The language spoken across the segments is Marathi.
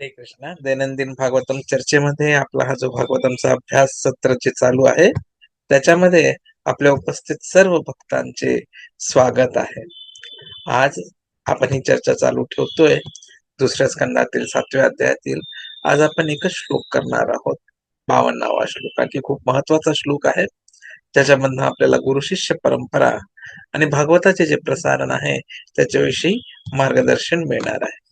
हरे कृष्णा. दैनंदिन भागवतम चर्चेमध्ये आपला हा जो भागवतमचा अभ्यास सत्र जे चालू आहे त्याच्यामध्ये आपल्या उपस्थित सर्व भक्तांचे स्वागत आहे. आज आपण ही चर्चा चालू ठेवतोय दुसऱ्या स्कंदातील सातव्या अध्यायातील. आज आपण एकच श्लोक करणार आहोत. बावन्नावा श्लोक की खूप महत्त्वाचा श्लोक आहे. त्याच्यामधनं आपल्याला गुरु शिष्य परंपरा आणि भागवताचे जे प्रसारण आहे त्याच्याविषयी मार्गदर्शन मिळणार आहे.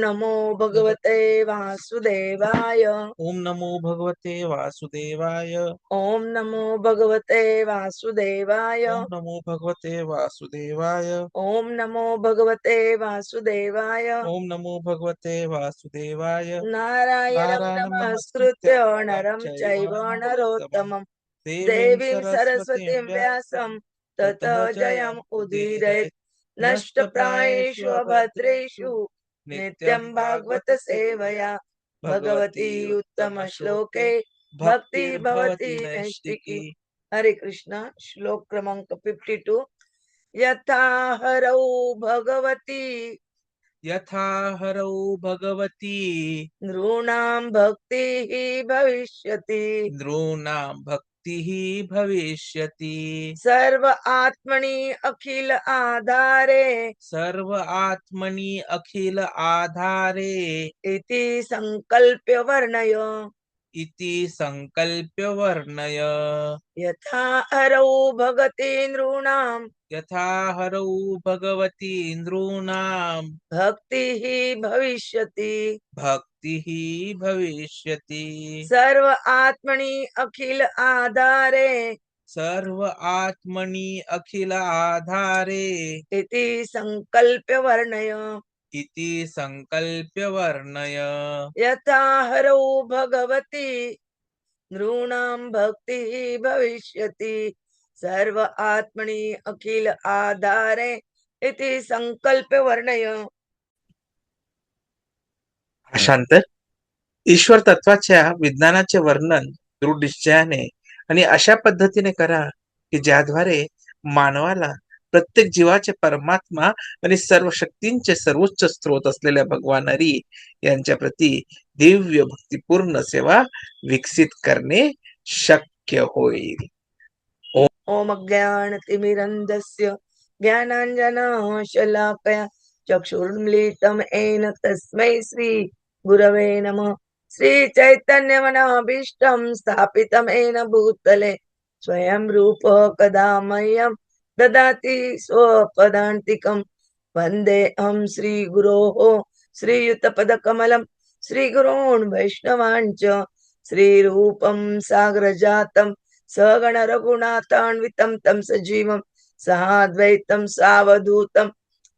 नमो भगवते वासुदेवाय। ओम नमो भगवते वासुदेवाय। ओम नमो भगवते वासुदेवाय। ओम नमो भगवते वासुदेवाय। ओम नमो भगवते वासुदेवाय। ओम नमो भगवते वासुदेवाय। नारायणं नमस्कृत्य नमस्कृत्य नरं चैव नरोत्तमं देवीं सरस्वतीं व्यासं ततः जयम् उदीरयेत् नष्टप्रायेषु अभद्रेषु नित्यं भागवत सेवया भगवती उत्तम श्लोके भक्ती भवती नैष्टिकी हरे कृष्णा श्लोक क्रमांक फिफ्टी टू यथा हरौ भगवती। यथा हरौ भगवती। नॄणां भक्तिः भविष्यति। नॄणां भक्तिः भविष्यति। सर्व आत्मनि अखिल आधारे। सर्व आत्मनि अखिल आधारे। इति संकल्प्य वर्णय। इति संकल्प्य वर्णय यथा हरौ भगति नॄणां यथा हरौ भगवती नॄणां भक्तिः भविष्यति। भक्तिः भविष्यति। सर्व आत्मनि अखिल आधारे। सर्व आत्मनि अखिल आधारे। इति संकल्प्य वर्णय इति संकल्प्य वर्णय यथा हरौ भगवती नॄणां भक्तिः भविष्यति। सर्व आत्मनि अखिल आधारे इति संकल्प्य वर्णय भाषांतर ईश्वर तत्वाच्या विज्ञानाचे वर्णन दृढ निश्चयाने आणि अशा पद्धतीने करा की ज्याद्वारे मानवाला प्रत्येक जीवाचे परमात्मा आणि सर्व शक्तींचे सर्वोच्च स्रोत असलेल्या भगवान हरी यांच्या प्रती दिव्य भक्तिपूर्ण सेवा विकसित करणे शक्य होईल. ॐ अज्ञानतिमिरन्धस्य ज्ञानाञ्जनशलाकया चक्षुर्मिलितम येन तस्मै श्री गुरवे नमः। मनाभीष्टम स्थापितं येन भूतले स्वयं रूप कदा मह्यम ददाति स्वपदान्तिकं वन्देऽहं श्रीगुरोः श्रीयुतपदकमलं श्रीगुरोन् वैष्णवाञ्च श्रीरूपं सागरजातं सगणरघुनाथान्वितं तं सजीवं सहाद्वैतं सावधूतं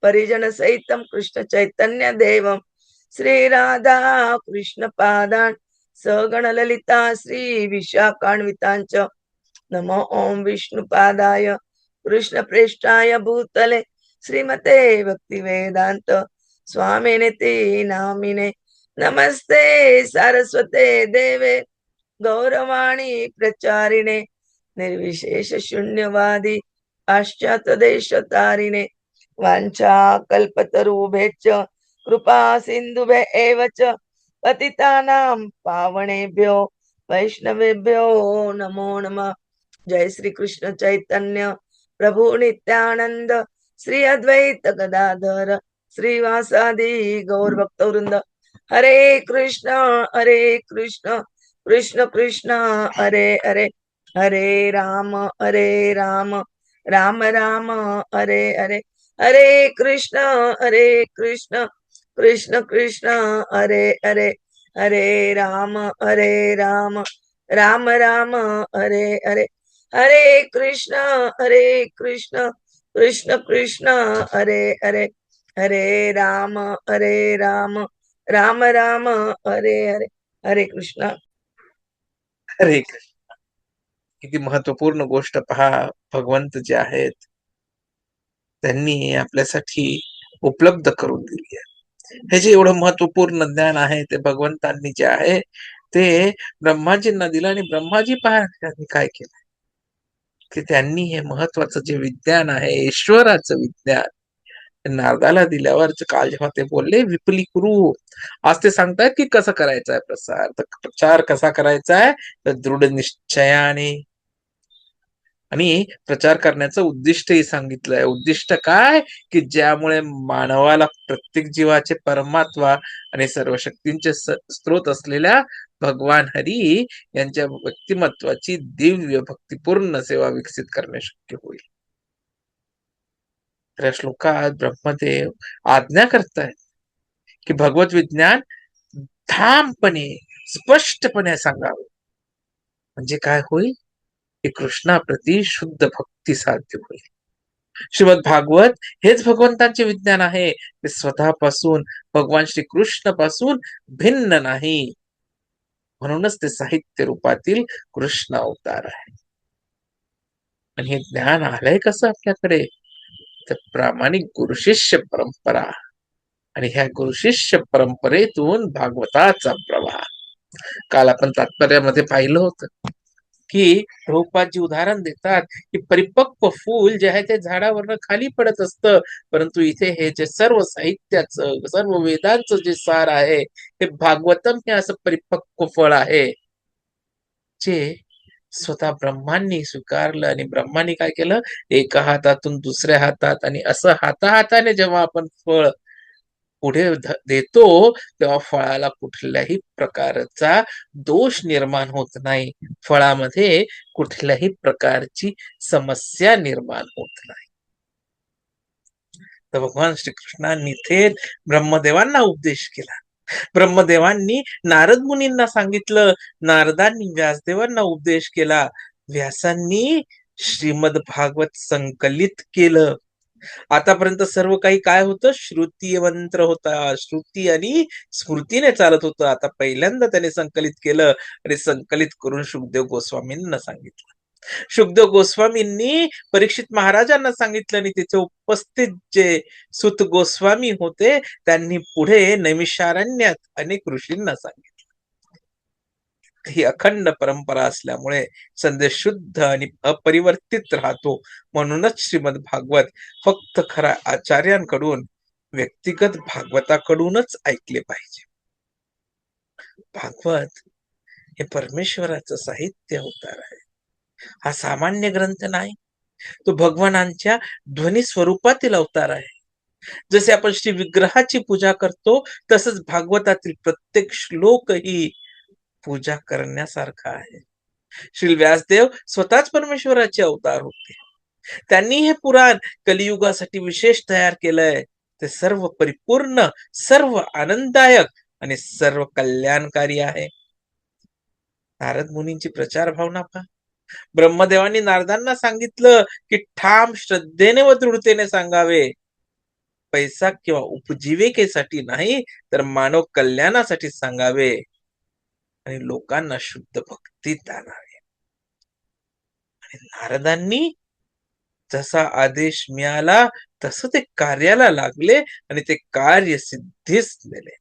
परिजनसहितं कृष्णचैतन्यदेवं श्रीराधा कृष्णपादान् सगणललिता श्रीविशाखान्विताञ्च नमो ॐ विष्णुपादाय कृष्णप्रेष्ठाय भूतले श्रीमते भक्तिवेदान्त स्वामिनिति नामिने नमस्ते सारस्वते देवे गौरवाणी प्रचारिणे निर्विशेष शून्यवादी पाश्चात्यदेशतारिणे वाञ्छा कल्पतरुभ्यश्च कृपा सिन्धुभ्य एव च पतितानां पावणेभ्यो वैष्णवेभ्यो नमो नमः जय श्री कृष्ण चैतन्य प्रभु नित्यानंद श्री अद्वैत गदाधर श्रीवासादी गौर भक्तवृंद हरे कृष्ण हरे कृष्ण कृष्ण कृष्ण हरे हरे हरे राम हरे राम राम राम हरे हरे हरे कृष्ण हरे कृष्ण कृष्ण कृष्ण हरे हरे हरे राम हरे राम राम राम हरे हरे हरे कृष्ण हरे कृष्ण कृष्ण कृष्ण हरे हरे हरे राम हरे राम राम राम हरे हरे हरे कृष्ण। हरे कृष्ण। किती महत्त्वपूर्ण गोष्ट पहा भगवंत जे आहेत त्यांनी आपल्यासाठी उपलब्ध करून दिली आहे. हे जे एवढं महत्त्वपूर्ण ज्ञान आहे ते भगवंतांनी जे आहे ते ब्रह्माजींना दिलं आणि ब्रह्माजी पहा त्यांनी काय केलं? की त्यांनी हे महत्वाचं जे विज्ञान आहे ईश्वराचं विज्ञान नारदाला दिल्यावर काल जेव्हा ते बोलले विपली कुरु. आज ते सांगतायत की कसं करायचा आहे प्रसार? तर प्रचार कसा करायचा आहे तर दृढ निश्चयाने आणि प्रचार करण्याचं उद्दिष्टही सांगितलंय. उद्दिष्ट काय? की ज्यामुळे मानवाला प्रत्येक जीवाचे परमात्मा आणि सर्व शक्तींचे स्त्रोत स्रोत असलेल्या भगवान हरी यांच्या व्यक्तिमत्वाची दिव्य भक्तिपूर्ण सेवा विकसित करणे शक्य होईल. तर या श्लोकात ब्रह्मदेव आज्ञा करतायत की भगवत विज्ञान ठामपणे स्पष्टपणे सांगावे. म्हणजे काय होईल? की कृष्णाप्रती शुद्ध भक्ती साध्य होईल. श्रीमद भागवत हेच भगवंतांचे विज्ञान आहे. ते स्वतःपासून भगवान श्री कृष्णपासून भिन्न नाही. म्हणूनच ते साहित्य रूपातील कृष्ण अवतार आहे. आणि हे ज्ञान आलंय कसं आपल्याकडे? तर प्रामाणिक गुरुशिष्य परंपरा. आणि ह्या गुरुशिष्य परंपरेतून भागवताचा प्रवाह. काल आपण तात्पर्यामध्ये पाहिलं होतं. की जी उदाहरण देतात की परिपक्व फूल जे आहे ते झाडावरनं खाली पडत असतं. परंतु इथे हे जे सर्व साहित्याचं सर्व वेदांचं जे सार आहे हे भागवतम हे असं परिपक्व फळ आहे. जे स्वतः ब्रह्मांनी स्वीकारलं आणि ब्रह्मांनी काय केलं? एका हातातून दुसऱ्या हातात आणि असं हाताहाताने जेव्हा आपण फळ पुढे देतो तेव्हा फळाला कुठल्याही प्रकारचा दोष निर्माण होत नाही. फळामध्ये कुठल्याही प्रकारची समस्या निर्माण होत नाही. तर भगवान श्रीकृष्णांनी थेट ब्रह्मदेवांना उपदेश केला. ब्रह्मदेवांनी नारद मुनींना सांगितलं. नारदांनी व्यासदेवांना उपदेश केला. व्यासांनी श्रीमद भागवत संकलित केलं. आतापर्यंत सर्व काही काय होतं? श्रुती मंत्र होता. श्रुती आणि स्मृतीने चालत होतं. आता पहिल्यांदा त्याने संकलित केलं आणि संकलित करून सुखदेव गोस्वामींना सांगितलं. सुखदेव गोस्वामींनी परीक्षित महाराजांना सांगितलं आणि तिथे उपस्थित जे सुत गोस्वामी होते त्यांनी पुढे नैमिषारण्यात अनेक ऋषींना सांगितलं. ही अखंड परंपरा असल्यामुळे संदेश शुद्ध आणि अपरिवर्तित राहतो. म्हणूनच श्रीमद भागवत फक्त खऱ्या आचार्यांकडून व्यक्तिगत भागवताकडूनच ऐकले पाहिजे. भागवत हे परमेश्वराचं साहित्य अवतार आहे. हा सामान्य ग्रंथ नाही. तो भगवानांच्या ध्वनी स्वरूपातील अवतार आहे. जसे आपण श्री विग्रहाची पूजा करतो तसंच भागवतातील प्रत्येक श्लोक ही पूजा करण्यासारखा आहे. श्री व्यासदेव स्वतःच परमेश्वराचे अवतार होते. त्यांनी हे पुराण कलियुगासाठी विशेष तयार केलंय. ते सर्व परिपूर्ण सर्व आनंददायक आणि सर्व कल्याणकारी आहे. नारद मुनींची प्रचार भावना पहा. ब्रह्मदेवांनी नारदांना सांगितलं की ठाम श्रद्धेने व दृढतेने सांगावे. पैसा किंवा उपजीविकेसाठी नाही तर मानव कल्याणासाठी सांगावे. आणि लोकांना शुद्ध भक्ती आणावे आणि नारदांनी जसा आदेश मिळाला तसं ते कार्याला लागले आणि ते कार्य सिद्धीस नेले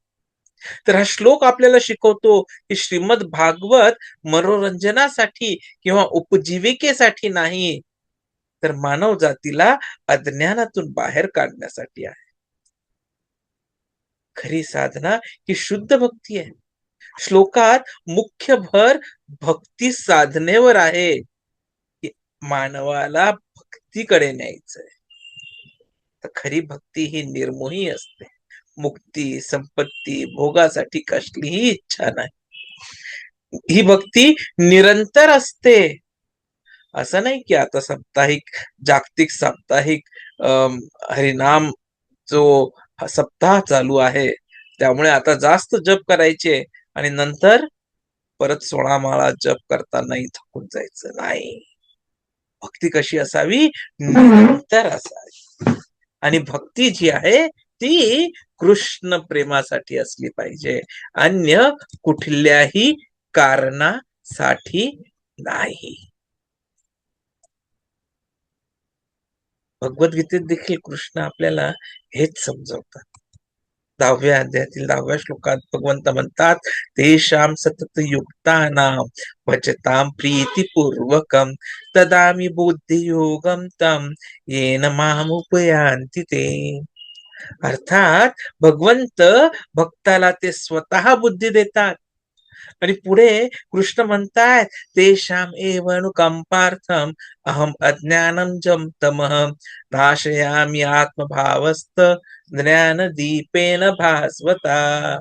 तर हा श्लोक आपल्याला शिकवतो की श्रीमद भागवत मनोरंजनासाठी किंवा उपजीविकेसाठी नाही तर मानव जातीला अज्ञानातून बाहेर काढण्यासाठी आहे. खरी साधना ही शुद्ध भक्ती आहे. श्लोकात मुख्य भर भक्ती साधनेवर आहे. मानवाला भक्तीकडे न्यायचंय. तर खरी भक्ती ही निर्मोही असते. मुक्ती संपत्ती भोगासाठी कसलीही इच्छा नाही. ही भक्ती निरंतर असते. असं नाही की आता साप्ताहिक जागतिक साप्ताहिक अं, हरिनाम जो सप्ताह चालू आहे त्यामुळे आता जास्त जप करायचे. आणि नंतर परत सोळा माळा जप करतानाही थकून जायचं? नाही. भक्ती कशी असावी? निरंतर असावी. आणि भक्ती जी आहे ती कृष्ण प्रेमासाठी असली पाहिजे. अन्य कुठल्याही कारणासाठी नाही. भगवद्गीतेत देखील कृष्ण आपल्याला हेच समजवतात. दहाव्या अध्यायातील दहाव्या श्लोकात भगवंत म्हणतात तेषाम सतत युक्ताना भजताम प्रीतीपूर्वकम तदामी बुद्धियोगम तम येन मामुपयांती ते. अर्थात भगवंत भक्ताला ते स्वतः बुद्धी देतात. आणि पुढे कृष्ण म्हणतायत तेषाम एव अनुकंपार्थम अहम अज्ञानम जम तमः आत्मभावस्त ज्ञान दीपेन भास्वता.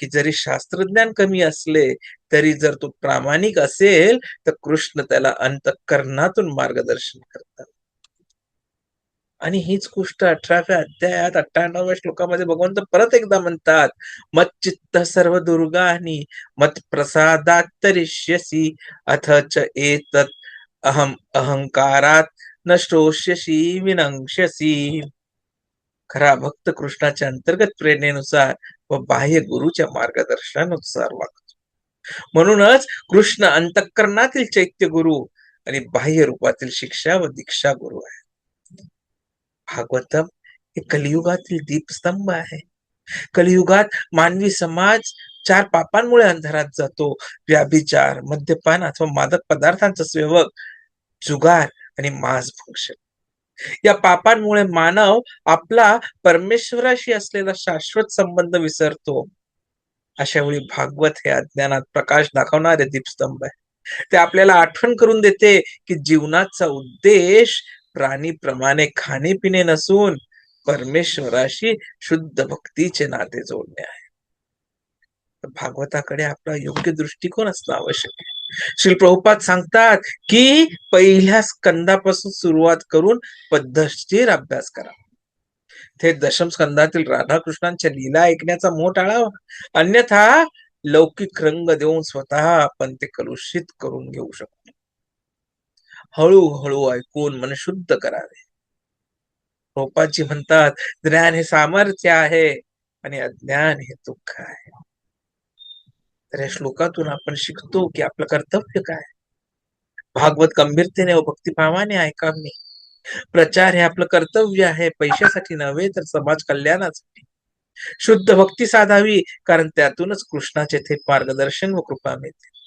की जरी शास्त्रज्ञान कमी असले तरी जर तो प्रामाणिक असेल तर कृष्ण त्याला अंतकरणातून मार्गदर्शन करतात. आणि हीच गोष्ट अठराव्या अध्यायात अठ्ठ्याण्णव्या श्लोकामध्ये भगवंत परत एकदा म्हणतात मत चित्त सर्व दुर्गानी मत प्रसादात तरिष्यसी अथ च एतत् अहम अहंकारात न श्रोष्यसी विनंक्ष्यसी खरा भक्त कृष्णाच्या अंतर्गत प्रेरणेनुसार व बाह्य गुरुच्या मार्गदर्शनानुसार वागतो. म्हणूनच कृष्ण अंतःकरणातील चैत्य गुरु आणि बाह्य रूपातील शिक्षा व दीक्षा गुरु आहे भागवतम हे कलियुगातील दीपस्तंभ आहे. कलियुगात मानवी समाज चार पापांमुळे अंधारात जातो. व्याभिचार मद्यपान अथवा मादक पदार्थांचा सेवक जुगार आणि मांस भक्षण या पापांमुळे मानव आपला परमेश्वराशी असलेला शाश्वत संबंध विसरतो. अशा वेळी भागवत हे अज्ञानात प्रकाश दाखवणारे दीपस्तंभ आहे. ते आपल्याला आठवण करून देते की जीवनाचा उद्देश प्राणीप्रमाणे खाणे पिणे नसून परमेश्वराशी शुद्ध भक्तीचे नाते जोडणे आहे. भागवताकडे आपला योग्य दृष्टिकोन असणं आवश्यक आहे. श्री प्रभुपाद सांगतात की पहिल्या स्कंदापासून सुरुवात करून पद्धतशीर अभ्यास करा. ते दशम स्कंदातील राधाकृष्णांच्या लीला ऐकण्याचा मोह टाळावा अन्यथा लौकिक रंग देऊन स्वतः आपण ते कलुषित करून घेऊ शकतो. हळूहळू ऐकून मन शुद्ध करावे. रोपाची म्हणतात ज्ञान हे सामर्थ्य आहे आणि अज्ञान हे दुःख आहे. तर या श्लोकातून आपण शिकतो की आपलं कर्तव्य काय? भागवत गंभीरतेने व भक्तिभावाने ऐकावे प्रचार हे आपलं कर्तव्य आहे पैशासाठी नव्हे तर समाज कल्याणासाठी. शुद्ध भक्ती साधावी कारण त्यातूनच कृष्णाचे थेट मार्गदर्शन व कृपा मिळते.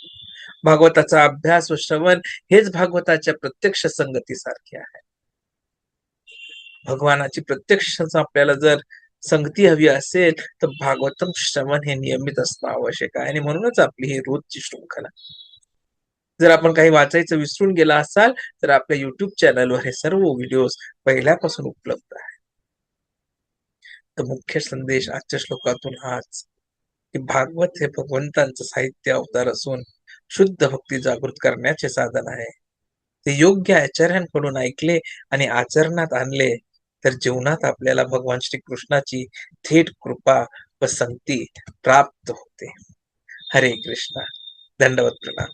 भागवताचा अभ्यास व श्रवण हेच भागवताच्या प्रत्यक्ष संगतीसारखे आहे. भगवानाची प्रत्यक्ष आपल्याला जर संगती हवी असेल तर भागवतम श्रवण हे नियमित असणं आवश्यक आहे. आणि म्हणूनच आपली ही रोजची शृंखला. जर आपण काही वाचायचं विसरून गेला असाल तर आपल्या युट्यूब चॅनलवर हे सर्व व्हिडिओज पहिल्यापासून उपलब्ध आहे तर मुख्य संदेश आजच्या श्लोकातून हाच की भागवत हे भगवंतांचं साहित्य अवतार असून शुद्ध भक्ती जागृत करण्याचे साधन आहे. ते योग्य आचार्यांकडून ऐकले आणि आचरणात आणले तर जीवनात आपल्याला भगवान श्री कृष्णाची थेट कृपा व संगती प्राप्त होते. हरे कृष्णा. दंडवत प्रणाम.